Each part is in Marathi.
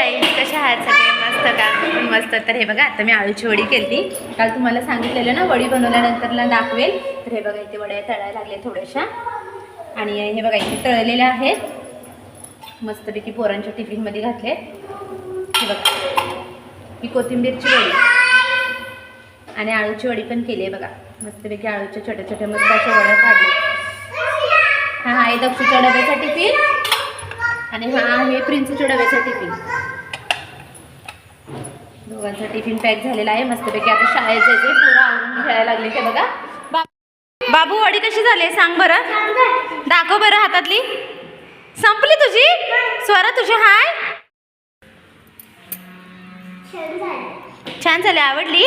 गाईज कशा आहात? सगळे मस्त का? पण मस्त? तर हे बघा आता मी आळूची वडी केली काल तुम्हाला सांगितलेलं ना वडी बनवल्यानंतरला दाखवेल. तर हे बघा इथे वड्या तळायला लागल्या थोड्याशा. आणि हे बघा इथे तळलेल्या आहेत. मस्तपैकी पोरांच्या टिफिनमध्ये घातले हे बघा ही कोथिंबीरची वडी. आणि आळूची वडी पण केली आहे बघा. मस्तपैकी आळूच्या छोट्या छोट्या मस्त अशा वड्या काढल्या. हा आहे दक्षूच्या डब्याचा टिफिन. आणि हा आहे प्रिन्सच्या डब्याचा टिफिन. दोघांचा टिफिन पॅक झालेला आहे. मस्तपैकी आता शाळेत जायचे पोरं आवरून खेळायला लागले ते बघा. बाबू वडी कशी झाली? सांग बरं. दाखव बरं हातातली. संपली तुझी? स्वरा तुझी हाय? छान झाले. आवडली?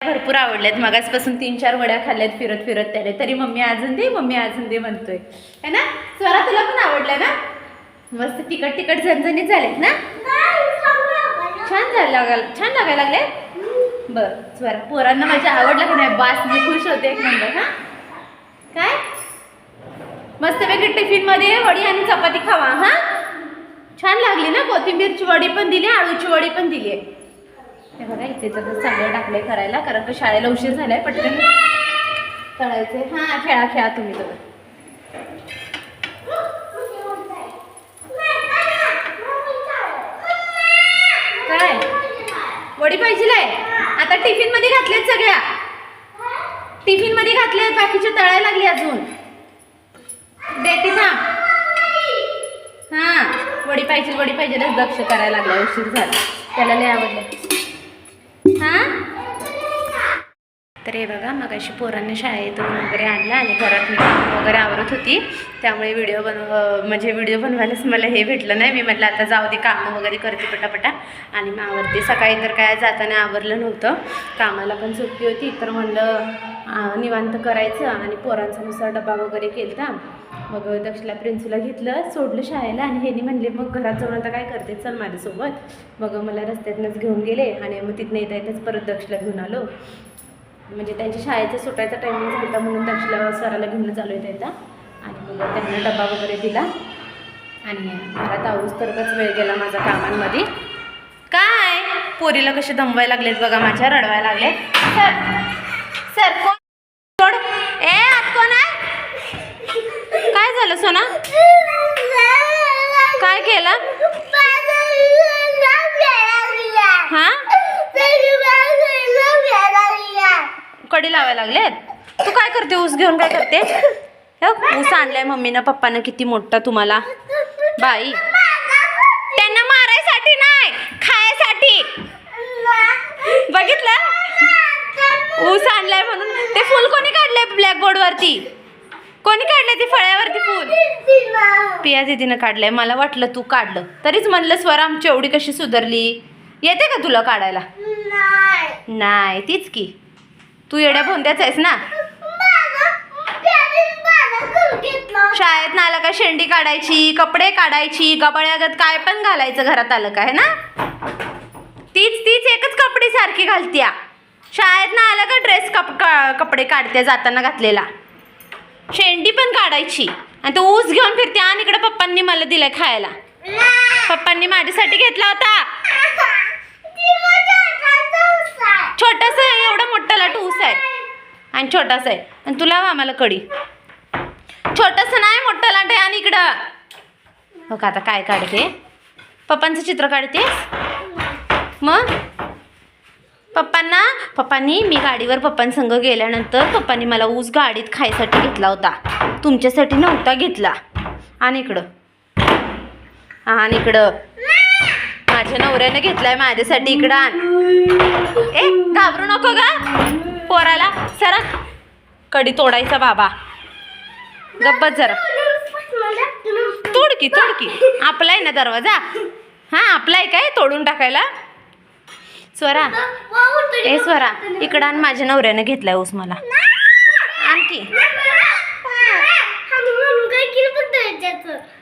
भरपूर आवडल्यात. मगासपासून तीन चार वड्या खाल्ल्यात. फिरत फिरत त्याने. तरी मम्मी अजून दे मम्मी अजून दे म्हणतोय. है ना? स्वरा तुला पण आवडल्या ना? मस्त तिकट तिकट झणझणीत झालेत ना? छान झालं लागायला छान लागायला लागले? बर स्वरा पोरांना माझ्या आवडलं का नाही बास मी खुश होते एक नंबर हां? काय? मस्तपैकी टिफिनमध्ये वडी आणि चपाती खावा हां? छान लागली ना कोथिंबीरची वडी पण दिली आळूची वडी पण दिली. आहे हे बघा इथे तर सगळं टाकले करायला कारण का शाळेला उशीर झालाय पटकन करायचे हां खेळा खेळा तुम्ही तर वडी पाहिजे आता टिफिनमध्ये घातलेत सगळ्या. टिफिनमध्ये घातलेत बाकीच्या तळायला लागली अजून. देते ना हा वडी पाहिजे वडी पाहिजे दक्ष करायला लागला उशीर झाला. त्याला लय आवडलं. हा? तर हे बघा मग अशी पोरांनी शाळेतून वगैरे आणलं आणि घरात मी वगैरे आवरत होती. त्यामुळे व्हिडिओ बनव म्हणजे व्हिडिओ बनवायलाच मला हे भेटलं नाही. मी म्हटलं आता जाऊ दे कामं वगैरे करते पटापटा. आणि मग आवरते. सकाळी तर काय जाताना आवरलं नव्हतं. कामाला पण सुट्टी होती. तर म्हणलं निवांत करायचं. आणि पोरांचा नुसार डबा वगैरे केला मग दक्षला प्रिन्सूला घेतलं सोडलं शाळेला आणि ह्यांनी म्हणले मग घरात जाऊन आता काय करते? चल माझ्यासोबत. मग मला रस्त्यातनंच घेऊन गेले आणि मग तिथनं येता येताच परत दक्षला घेऊन आलो. म्हणजे त्यांच्या शाळेचा सुटायचा टायमिंग झाला म्हणून दक्षला स्वराला घेऊन चालू येता येता आणि मग त्यांना डबा वगैरे दिला. आणि घरात आवरूच तरच वेळ गेला माझा कामांमध्ये. काय? पोरीला कसे दमवायला लागलेत बघा माझ्या रडवायला लागले सर सर कोण? सोड. ए आत कोण आहे? काय झालं सोना? काय केलं? हा? कडी लावायला लागलेत? तू काय करते? ऊस घेऊन काय करते? हे ऊस आणलाय मम्मीनं पप्पानं किती मोठा तुम्हाला. बाई त्यांना मारायसाठी नाही खायसाठी. बघितलं? ऊस आणलाय म्हणून. ते फुल कोणी काढलंय ब्लॅकबोर्ड वरती? कोणी काढलंय ते फळ्यावरती फुल? पिया दिदीनं काढलंय. मला वाटलं तू काढलं. तरीच म्हणलं स्वर आमची एवढी कशी सुधारली? येते का तुला काढायला? नाही तीच की. तू येड्या भोंद्याच आहेस ना? शाळेत आला का शेंडी काढायची कपडे काढायची गबाळ्यागत काय पण घालायचं घरात आलं का है ना? तीच तीच एकच कपडे सारखी घालत्या. शाळेत ना आलं का ड्रेस कप का- कपडे काढते जाताना घातलेला. शेंडी पण काढायची. आणि तो ऊस घेऊन फिरते आणि इकडे पप्पांनी मला दिलाय खायला. पप्पांनी माझ्यासाठी घेतला होता. छोटस आहे एवढं लाट ऊस आहे. आणि छोटासा आहे. आणि तुला आम्हाला कडी छोटस नाही मोठं लाट आहे आणि इकडं. हो का आता काय काढते? पप्पांचं चित्र काढतेस? मग? पप्पांना? पप्पांनी मी गाडीवर पप्पांसंग गेल्यानंतर पप्पांनी मला ऊस गाडीत खायसाठी घेतला होता. तुमच्यासाठी नव्हता घेतला. आणि इकडं. आणि इकडं. माझ्या नवऱ्याने घेतलाय माझ्यासाठी इकडं आण. ए घाबरू नको गा. पोराला सरा कडी तोडायचा बाबा. गप्पत जरा. तोडकी तोडकी. आपलाय ना दरवाजा? हा आपलाय काय तोडून टाकायला? स्वरा ए स्वरा इकडं आण माझ्या नवऱ्याने घेतलाय ऊस मला. आणखी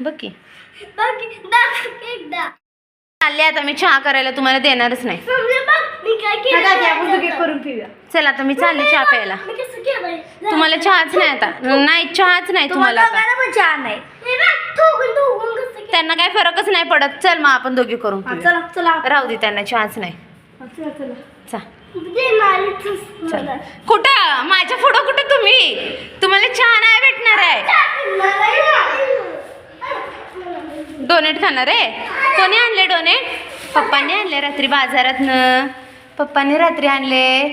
बघ की. चालले आता मी चहा करायला तुम्हाला देणारच नाही. चल आता मी चालले चहा प्यायला. तुम्हाला चहाच नाही आता. नाही चहाच नाही तुम्हाला आता. पण छान आहे त्यांना काय फरकच नाही पडत. चल मग आपण दोघी चला राहू दे त्यांना चहाच नाही. कुठं? माझ्या पुढं कुठं तुम्ही? तुम्हाला चहा नाही भेटणार आहे. डोनेट खाणार आहे? कोणी आणले डोनेट पप्पांनी आणले रात्री बाजारातनं. पप्पांनी रात्री आणले.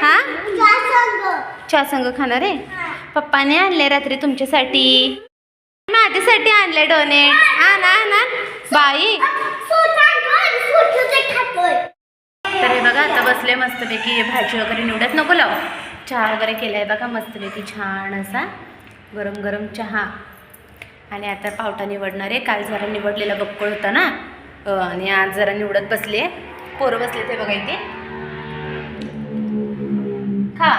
हा? चहा संग खाणार आहे? पप्पाने आणले रात्री तुमच्यासाठी. माझ्यासाठी आणले डोनेट हा ना ना बाई. तर हे बघा आता बसले मस्तपैकी. भाजी वगैरे निवडत नको लाव. चहा वगैरे केला आहे बघा मस्तपैकी छान असा गरम गरम चहा. आणि आता पावटा निवडणार आहे. काल जरा निवडलेला बक्कळ होता ना? आणि आज जरा निवडत बसले पोरं बसले ते बघा इथे. खा.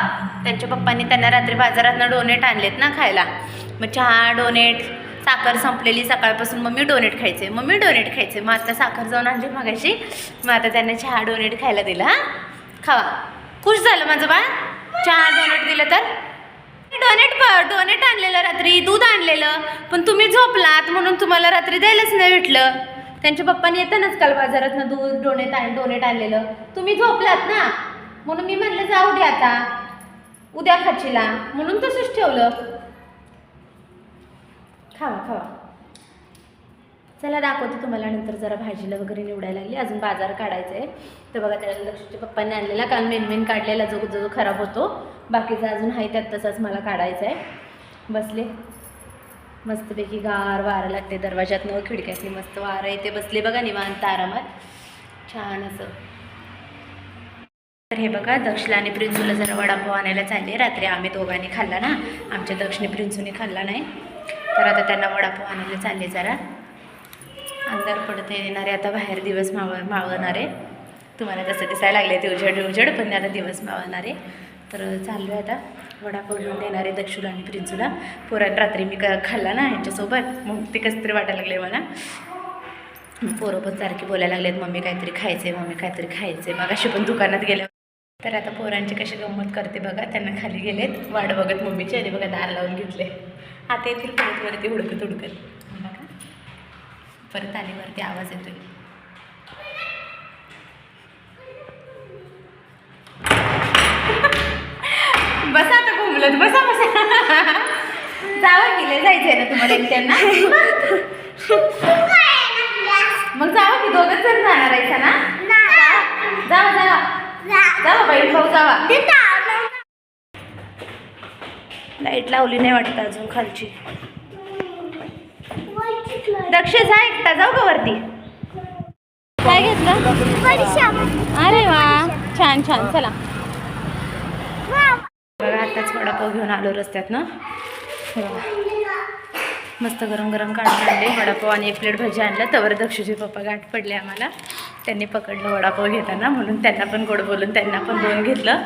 त्यांच्या पप्पांनी त्यांना रात्री बाजारातनं डोनेट आणलेत ना खायला. मग चहा डोनेट साखर संपलेली सकाळपासून मम्मी डोनेट खायचे. मम्मी डोनेट खायचे. मग आता साखर जाऊन आणली मगाशी. मग आता त्यांना चहा डोनेट खायला दिला हा. खावा. खुश झालं माझं बाळ? चहा डोनेट दिलं तर? डोनेट डोनेट आणलेलं रात्री दूध आणलेलं पण तुम्ही झोपलात म्हणून तुम्हाला रात्री द्यायलाच नाही भेटलं. त्यांच्या पप्पानी येतानाच काल बाजारातनं दूध डोनेट आण डोनेट आणलेलं. तुम्ही झोपलात ना? म्हणून मी म्हणलं जाऊ दे आता. उद्या खाचीला म्हणून तसंच ठेवलं. खावा खावा. चला दाखवते तुम्हाला. नंतर जरा भाजीला वगैरे निवडायला लागली. अजून बाजार काढायचा आहे. तर बघा त्याला लक्षच्या पप्पांनी आणलेला काल मेन मेन काढलेला जो जो खराब होतो. बाकीचा अजून आहे त्यात तसाच मला काढायचा आहे. बसले. मस्तपैकी गार वारं लागते दरवाजातनं हो, खिडक्यातली मस्त वारं येते. बसले बघा निवांत आरामात. छान असं. तर हे बघा दक्षला आणि प्रिन्सूला जरा वडापाव आणायला चालले. रात्री आम्ही दोघांनी खाल्ला ना. आमच्या दक्षिणी प्रिन्सूने खाल्ला नाही. तर आता त्यांना वडापाव आणायला चालले जरा. अंधार पडते येणारे आता बाहेर दिवस माव मावळणार. आहे तुम्हाला जसं दिसायला लागले ते उजेड उजेड पण आता दिवस मावळणार. आहे तर चाललो आहे आता. वडापाव घेऊन देणार आहे दक्षुला आणि प्रिन्सूला. पोरात रात्री मी क खाल्ला ना यांच्यासोबत. मग ते कसं तरी वाटायला लागले मला. पोरं पण सारखी बोलायला लागलेत मम्मी काहीतरी खायचे मम्मी काहीतरी खायचे मग अशी पण दुकानात गेल्या. तर आता पोरांची कशी गंमत करते बघा. त्यांना खाली गेलेत. वाट बघत मम्मीची आणि बघा दार लावून घेतले आता येतील परत वरती हुडकत हुडकत. परत आली वरती आवाज येतोय. बसा आता घुमलत बसा बसा. जावं गेले जायचंय ना तुम्हाला एकट्यांना? मग जावं की दोघच जण जाणार आहे ना जावा जावा. जावा बहीण भाऊ जावा. लाइट लावली नाही वाटत अजून खालची. दक्ष जा एकटा जाऊ का वरती. काय घेतलं? अरे वा छान छान चला. बघा आताच वडापाव घेऊन आलो रस्त्यात ना मस्त गरम गरम काढून आणले वडापाव आणि एक प्लेट भजी आणलं. तवर दक्षूचे पप्पा गाठ पडले आम्हाला. त्यांनी पकडलं वडापाव घेताना म्हणून त्यांना पण गोड बोलून त्यांना पण दोन घेतलं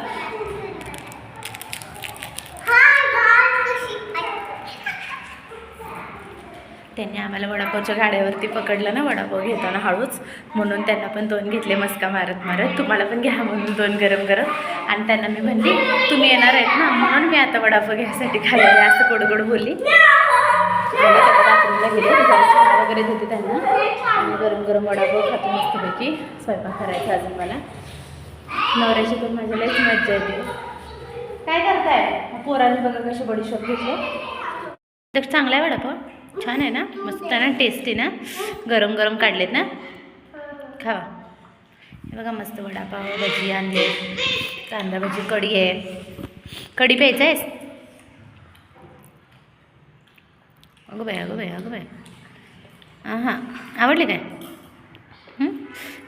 त्यांनी आम्हाला वडापावच्या गाड्यावरती पकडलं ना वडापाव घेताना हळूच. म्हणून त्यांना पण दोन घेतले मस्का मारत मारत. तुम्हाला पण घ्या म्हणून दोन गरम गरम. आणि त्यांना मी म्हणली तुम्ही येणार आहेत ना म्हणून मी आता वडापाव घ्यायसाठी खाल्ले असं गोडगोड बोलली. बाथरूमला गेले वगैरे देते त्यांना. आणि गरम गरम वडापाव खातो मस्तपैकी. स्वयंपाक करायचा अजून मला. नवऱ्याची पण माझ्या लईच मज्जा येते. काय करताय? पोरांनी बघा कशी बडीशॉप घेतले. तर चांगला आहे वडापाव? छान आहे ना? मस्त ना? टेस्टी ना? गरम गरम काढलेत ना? खावा. हे बघा मस्त वडापाव भजी आणले. कांदा भजी कढी आहे. कढी प्यायचं आहेस? अगं बाय अगं बाय अगं बाय हां हां आवडले काय?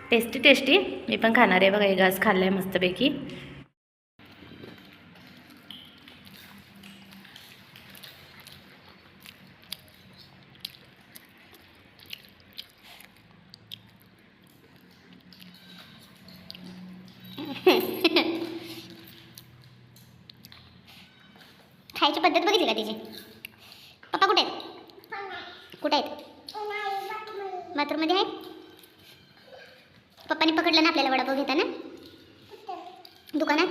टेस्टी टेस्टी मी पण खाणार आहे बघा. एक घास खाल्ला आहे मस्तपैकी. खायची पद्धत बघितली का तिची? पप्पा कुठे आहेत? कुठे आहेत? बाथरूममध्ये आहेत? पप्पानी पकडलं ना आपल्याला वडापाव घेताना? दुकानात?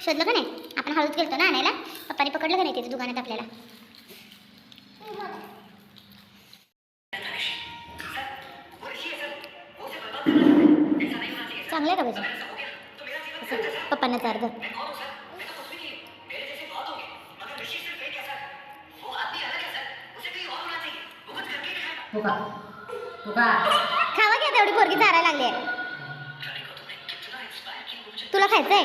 शोधलं का नाही? आपण हळूच गेलतो ना आणायला. पप्पानी पकडलं का नाही तिथे दुकानात आपल्याला? चांगलं आहे का भाजी पप्पांना चार धर खावा घ्या तेवढी पोरगी चारायला लागली आहे. तुला खायचंय?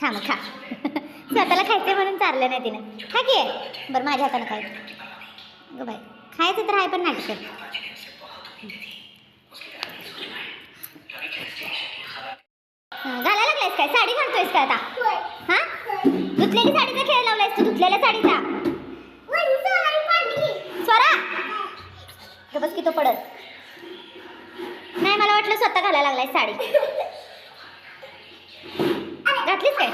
खा मग खा. स्वतःला खायचंय म्हणून चारलं नाही तिनं. खा की. बरं माझ्या हाताने खाय ग बाय खायचं तर आहे पण नाटक घालायला लागलायस काय? साडी घालतोयस काय आता? हा? धुतलेली साडीचा खेळ लावलायस तू धुतलेल्या साडीचा स्वरा गं बस की तो पडत? नाही मला वाटलं स्वतः घालायला लागलाय साडी. घातलीस काय?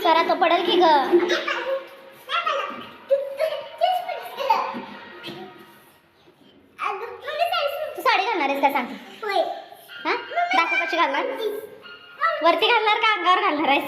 स्वरा तो पडल की ग? तू साडी घालणार आहेस का सांग? हा? दाखव कशी घालणार? वरती घालणार का अंगावर घालणार आहेस?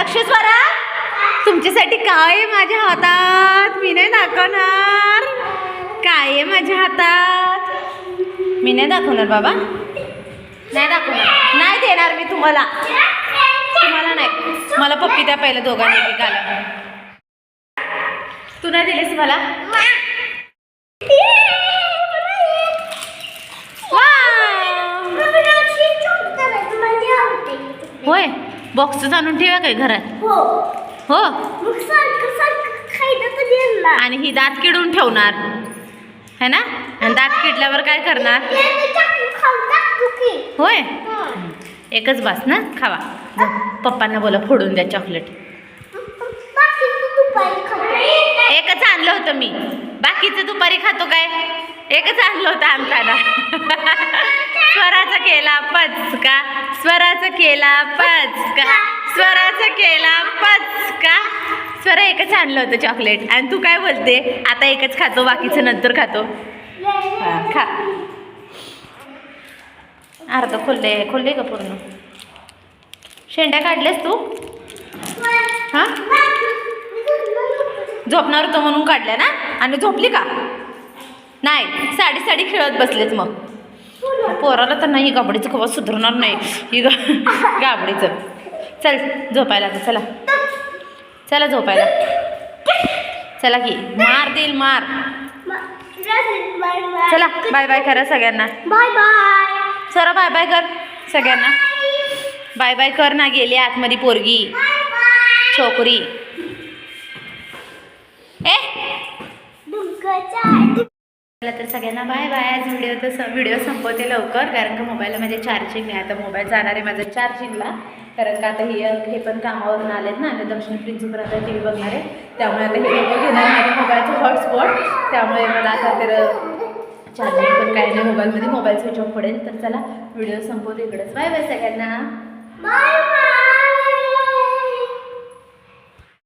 दक्षस्वरा तुमच्यासाठी काय आहे माझ्या हातात? मी नाही दाखवणार. काय आहे माझ्या हातात? मी नाही दाखवणार बाबा. नाही दाखवणार. नाही देणार मी तुम्हाला. तुम्हाला नाही. मला पप्पी द्या पहिलं दोघांनी आला. तू नाही दिलीस मला! होय. बॉक्सच आणून ठेवा काय घरात? हो. आणि ही दात किडून ठेवणार. है ना? आणि दात किडल्यावर काय करणार? होय? एकच बास ना? खावा. पप्पांना बोला फोडून द्या चॉकलेट एकच आणलं होतं मी. बाकीचं दुपारी खातो काय? एकच आणलं होतं आणताना स्वराचा केला पचका स्वराचा केला पचका स्वराचा केला पचका. स्वरा एकच आणलं होतं चॉकलेट आणि तू काय बोलते? आता एकच खातो बाकीचं नंतर खातो. खा. अर्ध खोलले खोलले का पूर्ण? शेंड्या काढल्यास तू? हा? झोपणार होतं म्हणून काढल्या ना? आणि झोपली का? नाही साडी साडी खेळत बसलेच मग. पोराला तर नाही गाबडीचं कवा सुधारणार नाही. ही गा गाबडीचं. चल झोपायला आता चला. चला झोपायला. चला की मार देईल मार. चला बाय बाय करा सगळ्यांना. Bye bye sir bye bye कर सगळ्यांना. बाय बाय कर ना गेली आतमध्ये पोरगी. छोकरी. चला तर सगळ्यांना बाय बाय आज व्हिडिओ तर व्हिडिओ संपवते लवकर कारण का मोबाईलला माझे चार्जिंग नाही आता मोबाईल जाणार आहे माझं चार्जिंगला कारण का आता हे हे पण कामावरून आलेत ना. आता दक्षिण प्रिन्सिपल आता टी व्ही बघणार आहे. त्यामुळे आता हे लोक घेणार माझ्या मोबाईलचं हॉटस्पॉट त्यामुळे मला आता तर चार्जिंग पण काय नाही मोबाईलमध्ये मोबाईल स्विच ऑफ पडेल. तर चला व्हिडिओ संपवते इकडंच. बाय बाय सगळ्यांना.